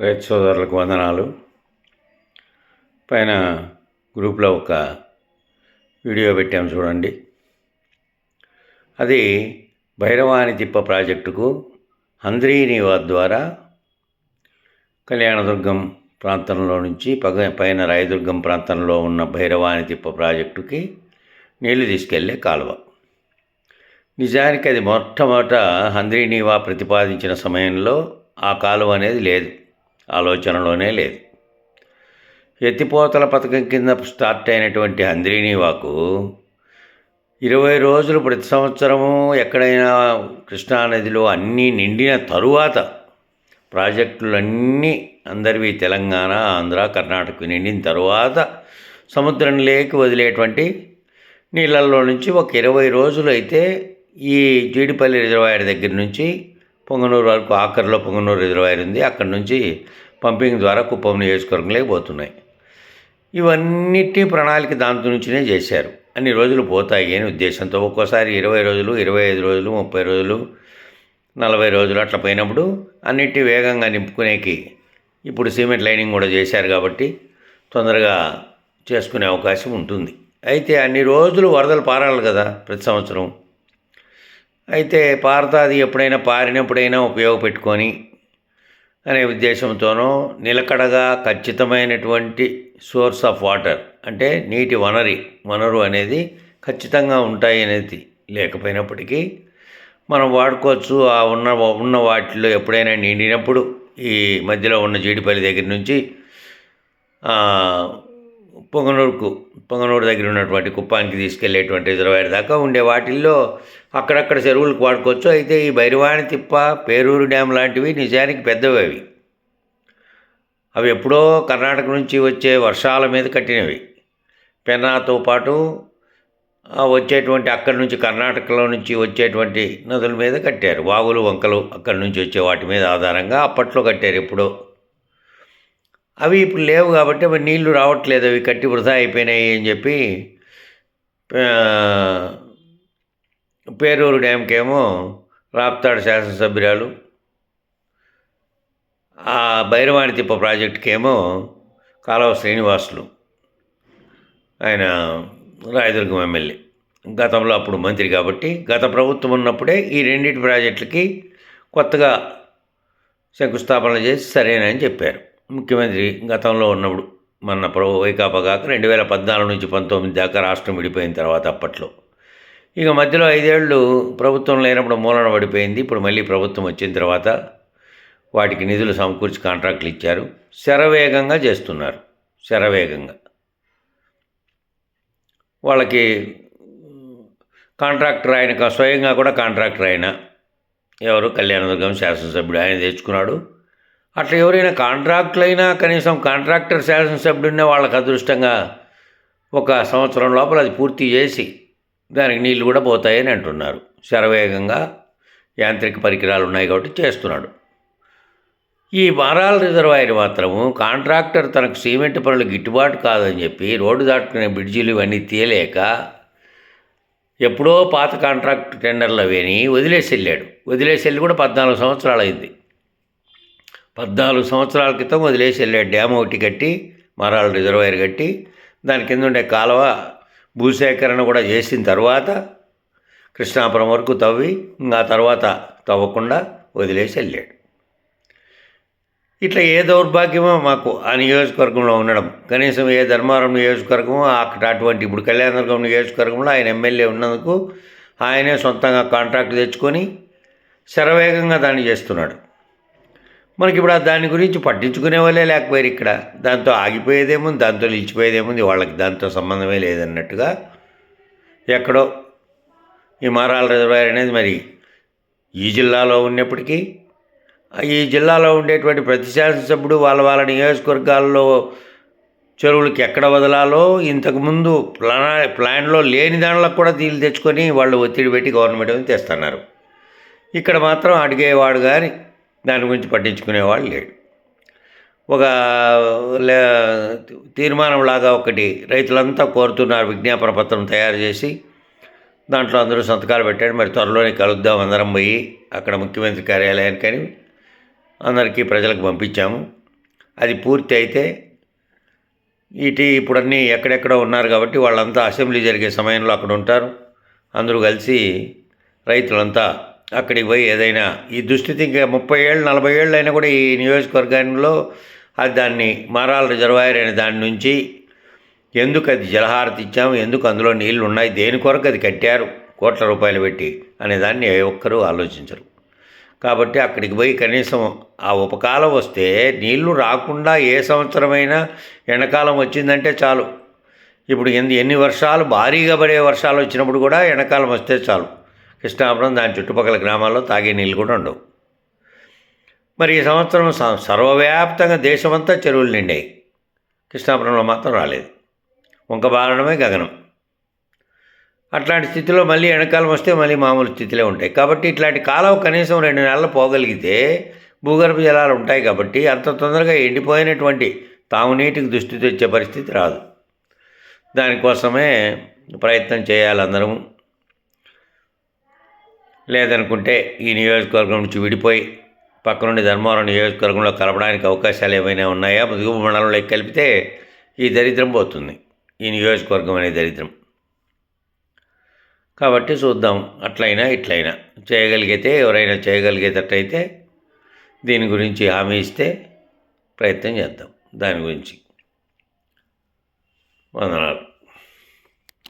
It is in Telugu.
రైతు సోదరులకు వందనాలు. పైన గ్రూప్లో ఒక వీడియో పెట్టాము చూడండి. అది భైరవాని తిప్ప ప్రాజెక్టుకు హంద్రీనివా ద్వారా కళ్యాణదుర్గం ప్రాంతంలో నుంచి పగ పైన రాయదుర్గం ప్రాంతంలో ఉన్న భైరవాని తిప్ప ప్రాజెక్టుకి నీళ్ళు తీసుకెళ్ళే కాలువ. నిజానికి అది మొట్టమొదట హంద్రీనీవా ప్రతిపాదించిన సమయంలో ఆ కాలువ అనేది లేదు. ఆలోచనలోనే లేదు. ఎత్తిపోతల పథకం కింద స్టార్ట్ అయినటువంటి హంద్రీనీవాకు ఇరవై రోజులు ప్రతి సంవత్సరము ఎక్కడైనా కృష్ణానదిలో అన్నీ నిండిన తరువాత ప్రాజెక్టులన్నీ అందరివి తెలంగాణ ఆంధ్ర కర్ణాటక నిండిన తరువాత సముద్రం లేకి వదిలేటువంటి నీళ్ళల్లో నుంచి ఒక ఇరవై రోజులు అయితే ఈ జీడిపల్లి రిజర్వాయర్ దగ్గర నుంచి పొంగనూరు వరకు ఆఖరిలో పొంగనూరు రిజర్వాయర్ ఉంది. అక్కడి నుంచి పంపింగ్ ద్వారా కుప్పం నియోజకవర్గంలోకి పోతున్నాయి. ఇవన్నిటి ప్రణాళిక దాంతో నుంచినే చేశారు. అన్ని రోజులు పోతాయి అని ఉద్దేశంతో ఒక్కోసారి ఇరవై రోజులు ఇరవై ఐదు రోజులు ముప్పై రోజులు నలభై రోజులు అట్లా పోయినప్పుడు అన్నిటి వేగంగా నింపుకునేకి ఇప్పుడు సిమెంట్ లైనింగ్ కూడా చేశారు కాబట్టి తొందరగా చేసుకునే అవకాశం ఉంటుంది. అయితే అన్ని రోజులు వరదలు పారాలి కదా ప్రతి సంవత్సరం. అయితే పారతాది ఎప్పుడైనా పారినప్పుడైనా ఉపయోగపెట్టుకొని అనే ఉద్దేశంతోనో నిలకడగా ఖచ్చితమైనటువంటి సోర్స్ ఆఫ్ వాటర్ అంటే నీటి వనరి వనరు అనేది ఖచ్చితంగా ఉంటాయి అనేది లేకపోయినప్పటికీ మనం వాడుకోవచ్చు. ఆ ఉన్న ఉన్న వాటిలో ఎప్పుడైనా నిండినప్పుడు ఈ మధ్యలో ఉన్న జీడిపల్లి దగ్గర నుంచి పొంగనూరుకు పొంగనూరు దగ్గర ఉన్నటువంటి కుప్పానికి తీసుకెళ్ళేటువంటి రిజర్వాయర్ దాకా ఉండే వాటిల్లో అక్కడక్కడ చెరువులకు వాడుకోవచ్చు. అయితే ఈ భైరవాణి తిప్ప పేరూరు డ్యామ్ లాంటివి నిజానికి పెద్దవి అవి. అవి ఎప్పుడో కర్ణాటక నుంచి వచ్చే వర్షాల మీద కట్టినవి. పెన్నాతో పాటు వచ్చేటువంటి అక్కడి నుంచి కర్ణాటకలో నుంచి వచ్చేటువంటి నదుల మీద కట్టారు. వాగులు వంకలు అక్కడి నుంచి వచ్చే వాటి మీద ఆధారంగా అప్పట్లో కట్టారు ఎప్పుడో. అవి ఇప్పుడు లేవు కాబట్టి మరి నీళ్ళు రావట్లేదు అవి కట్టి వృధా అయిపోయినాయి అని చెప్పి పేరూరు డ్యామ్కేమో రాప్తాడు శాసనసభ్యురాలు ఆ భైరవాణి తిప్ప ప్రాజెక్టుకేమో కాలువ శ్రీనివాసులు ఆయన రాయదుర్గం ఎమ్మెల్యే. గతంలో అప్పుడు మంత్రి కాబట్టి గత ప్రభుత్వం ఉన్నప్పుడే ఈ రెండింటి ప్రాజెక్టులకి కొత్తగా శంకుస్థాపన చేసి సరేనని చెప్పారు. ముఖ్యమంత్రి గతంలో ఉన్నప్పుడు మన ప్రభు వైకాపా కాక రెండు వేల పద్నాలుగు నుంచి పంతొమ్మిది దాకా రాష్ట్రం విడిపోయిన తర్వాత అప్పట్లో. ఇక మధ్యలో ఐదేళ్ళు ప్రభుత్వం లేనప్పుడు మూలన పడిపోయింది. ఇప్పుడు మళ్ళీ ప్రభుత్వం వచ్చిన తర్వాత వాటికి నిధులు సమకూర్చి కాంట్రాక్టులు ఇచ్చారు. శరవేగంగా చేస్తున్నారు. శరవేగంగా. వాళ్ళకి కాంట్రాక్టర్ ఆయన స్వయంగా కూడా కాంట్రాక్టర్ ఆయన ఎవరు? కళ్యాణదుర్గం శాసనసభ్యుడు ఆయన తెచ్చుకున్నాడు. అట్లా ఎవరైనా కాంట్రాక్టులు అయినా కనీసం కాంట్రాక్టర్ శాసనసభ్యుడినే వాళ్ళకి అదృష్టంగా ఒక సంవత్సరం లోపల అది పూర్తి చేసి దానికి నీళ్ళు కూడా పోతాయని అంటున్నారు. శరవేగంగా యాంత్రిక పరికరాలు ఉన్నాయి కాబట్టి చేస్తున్నాడు. ఈ మారాల రిజర్వాయర్ మాత్రము కాంట్రాక్టర్ తనకు సిమెంట్ పనులు గిట్టుబాటు కాదని చెప్పి రోడ్డు దాటుకునే బ్రిడ్జీలు ఇవన్నీ తీయలేక ఎప్పుడో పాత కాంట్రాక్ట్ టెండర్లు అవేని వదిలేసి వెళ్ళాడు. వదిలేసి వెళ్ళి కూడా పద్నాలుగు సంవత్సరాలు అయింది. పద్నాలుగు సంవత్సరాల క్రితం వదిలేసి వెళ్ళాడు డ్యామ్ ఒకటి కట్టి మరాల రిజర్వాయర్ కట్టి దాని కింద ఉండే కాలువ భూసేకరణ కూడా చేసిన తర్వాత కృష్ణాపురం వరకు తవ్వి ఇంకా తర్వాత తవ్వకుండా వదిలేసి వెళ్ళాడు. ఇట్లా ఏ దౌర్భాగ్యమో మాకు ఆ నియోజకవర్గంలో ఉండడం కనీసం ఏ ధర్మారం నియోజకవర్గమో అక్కడ అటువంటి ఇప్పుడు కళ్యాణదుర్గం నియోజకవర్గంలో ఆయన ఎమ్మెల్యే ఉన్నందుకు ఆయనే సొంతంగా కాంట్రాక్ట్ తెచ్చుకొని శరవేగంగా దాన్ని చేస్తున్నాడు. మనకి ఇప్పుడు దాని గురించి పట్టించుకునే వాళ్ళే లేకపోయారు ఇక్కడ. దాంతో ఆగిపోయేదేముంది దాంతో నిలిచిపోయేదేముంది వాళ్ళకి దాంతో సంబంధమే లేదన్నట్టుగా ఎక్కడో ఈ మారాల రిజర్వాయర్ అనేది మరి ఈ జిల్లాలో ఉన్నప్పటికీ ఈ జిల్లాలో ఉండేటువంటి ప్రతి శాసనసభ్యుడు వాళ్ళ వాళ్ళ నియోజకవర్గాల్లో చెరువులకి ఎక్కడ వదలాలో ఇంతకుముందు ప్లానా ప్లాన్లో లేని దానిలో కూడా తీలు తెచ్చుకొని వాళ్ళు ఒత్తిడి పెట్టి గవర్నమెంట్ తెస్తున్నారు. ఇక్కడ మాత్రం అడిగేవాడు కానీ దాని గురించి పట్టించుకునేవాడు లేడు. ఒక తీర్మానం లాగా ఒకటి రైతులంతా కోరుతున్నారు విజ్ఞాపన పత్రం తయారు చేసి దాంట్లో అందరూ సంతకాలు పెట్టాడు. మరి త్వరలోనే కలుద్దాం అందరం పోయి అక్కడ ముఖ్యమంత్రి కార్యాలయానికి అని అందరికీ ప్రజలకు పంపించాము. అది పూర్తి అయితే ఇటు ఇప్పుడన్నీ ఎక్కడెక్కడ ఉన్నారు కాబట్టి వాళ్ళంతా అసెంబ్లీ జరిగే సమయంలో అక్కడ ఉంటారు. అందరూ కలిసి రైతులంతా అక్కడికి పోయి ఏదైనా ఈ దుస్థితి ఇంకా ముప్పై ఏళ్ళు నలభై ఏళ్ళు అయినా కూడా ఈ నియోజకవర్గంలో అది దాన్ని మారాల రిజర్వాయర్ అనే దాని నుంచి ఎందుకు అది జలహారతి ఇచ్చాము ఎందుకు అందులో నీళ్ళు ఉన్నాయి దేని కొరకు అది కట్టారు కోట్ల రూపాయలు పెట్టి అనే దాన్ని ఏ ఒక్కరూ ఆలోచించరు. కాబట్టి అక్కడికి పోయి కనీసం ఆ ఉపకాలం వస్తే నీళ్ళు రాకుండా ఏ సంవత్సరమైనా ఎండాకాలం వచ్చిందంటే చాలు. ఇప్పుడు ఎన్ని ఎన్ని వర్షాలు భారీగా పడే వర్షాలు వచ్చినప్పుడు కూడా ఎండాకాలం వస్తే చాలు. కృష్ణాపురం దాని చుట్టుపక్కల గ్రామాల్లో తాగే నీళ్ళు కూడా ఉండవు. మరి ఈ సంవత్సరం స- సర్వవ్యాప్తంగా దేశమంతా చెరువులు నిండాయి. కృష్ణాపురంలో మాత్రం రాలేదు. వంక బారడమే గగనం. అట్లాంటి స్థితిలో మళ్ళీ ఎండాకాలం వస్తే మళ్ళీ మామూలు స్థితిలో ఉంటాయి. కాబట్టి ఇట్లాంటి కాలం కనీసం రెండు నెలలు పోగలిగితే భూగర్భ జలాలు ఉంటాయి కాబట్టి అంత తొందరగా ఎండిపోయినటువంటి తాగునీటికి దుస్థితి వచ్చే పరిస్థితి రాదు. దానికోసమే ప్రయత్నం చేయాలి అందరము. లేదనుకుంటే ఈ నియోజకవర్గం నుంచి విడిపోయి పక్కనుండి ధర్మవరం నియోజకవర్గంలో కలపడానికి అవకాశాలు ఏమైనా ఉన్నాయా? ముదుగు మండలంలో కలిపితే ఈ దరిద్రం పోతుంది. ఈ నియోజకవర్గం అనే దరిద్రం. కాబట్టి చూద్దాం. అట్లయినా ఇట్లయినా చేయగలిగితే ఎవరైనా చేయగలిగేటట్టయితే దీని గురించి హామీ ఇస్తే ప్రయత్నం చేద్దాం. దాని గురించి. వందనాలు.